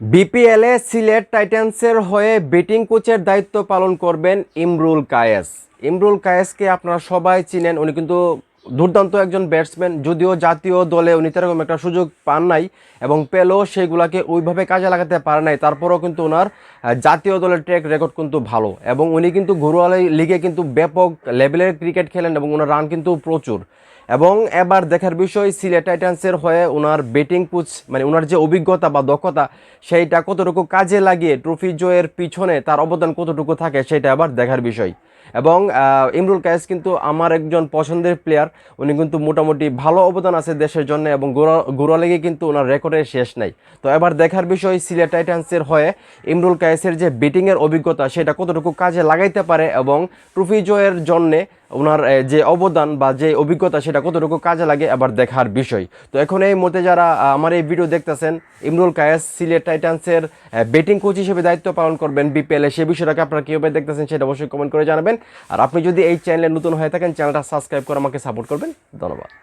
বিপিএলে সিলেট টাইটান্সের হয়ে ব্যাটিং কোচের দায়িত্ব পালন করবেন ইমরুল কায়েস। ইমরুল কায়েসকে আপনারা সবাই চিনেন, উনি কিন্তু দুর্দান্ত একজন ব্যাটসম্যান, যদিও জাতীয় দলে উনি তেরকম একটা সুযোগ পান নাই এবং পেলেও সেগুলাকে ওইভাবে কাজে লাগাতে পারে নাই। তারপরেও কিন্তু ওনার জাতীয় দলের ট্র্যাক রেকর্ড কিন্তু ভালো এবং উনি কিন্তু ঘরোয়া লিগে কিন্তু ব্যাপক লেভেলের ক্রিকেট খেলেন এবং ওনার রান কিন্তু প্রচুর। এবং এবার দেখার বিষয় সিলেট টাইটান্সের হয়ে ওনার ব্যাটিং পুচ মানে ওনার যে অভিজ্ঞতা বা দক্ষতা, সেইটা কতটুকু কাজে লাগিয়ে ট্রফি জয়ের পিছনে তার অবদান কতটুকু থাকে, সেটা আবার দেখার বিষয়। এবং ইমরুল কায়েস কিন্তু আমার একজন পছন্দের প্লেয়ার উনি কিন্তু মোটামুটি ভালো অবদান আছে দেশের জন্য এবং গোড়া লেগে কিন্তু ওনার রেকর্ডের শেষ নাই। তো এবার দেখার বিষয় সিলেট টাইটান্সের হয়ে ইমরুল কায়েসের যে ব্যাটিংয়ের অভিজ্ঞতা, সেটা কতটুকু কাজে লাগাইতে পারে এবং ট্রফি জয়ের জন্যে ওনার যে অবদান বা যে অভিজ্ঞতা সেটা কতটুকু কাজে লাগে আবার দেখার বিষয়। তো এখন এই মুহূর্তে যারা আমার এই ভিডিও দেখতেছেন, ইমরুল কায়েস, সিলেট টাইটান্সের ব্যাটিং কোচ হিসেবে দায়িত্ব পালন করবেন বিপিএলে সে বিষয়টাকে আপনারা কীভাবে দেখতেছেন সেটা অবশ্যই কমেন্ট করে জানাবেন। আর আপনি যদি এই চ্যানেলে নতুন হয়ে থাকেন চ্যানেলটা সাবস্ক্রাইব করে আমাকে সাপোর্ট করবেন। ধন্যবাদ।